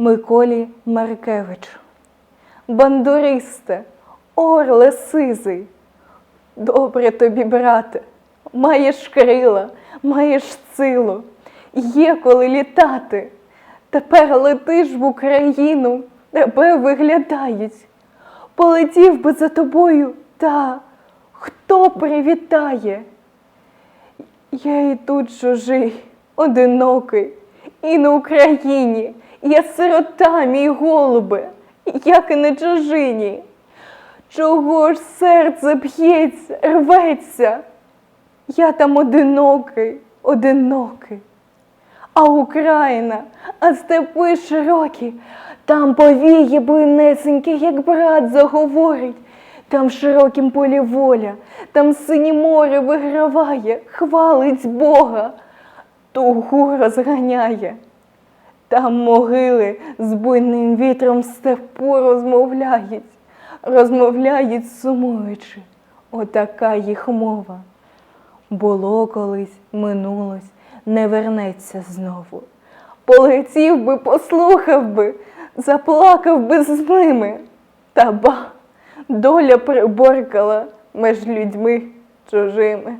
Миколі Маркевичу. Бандуристе, орле сизий, добре тобі, брате, маєш крила, маєш силу, є коли літати. Тепер летиш в Україну, тебе виглядають. Полетів би за тобою, та хто привітає? Я і тут чужий, одинокий, і на Україні. Я сирота, мій голубе, як і на чужині. Чого ж серце б'ється, рветься? Я там одинокий, одинокий. А Україна, а степи широкі, там повіє буйнесеньке, як брат заговорить. Там в широкім полі воля, там синє море виграває, хвалить Бога, тугу розганяє. Там могили з буйним вітром степу розмовляють, розмовляють сумуючи. Отака їх мова. Було колись, минулось, не вернеться знову. Полетів би, послухав би, заплакав би з ними. Та ба, доля приборкала меж людьми чужими.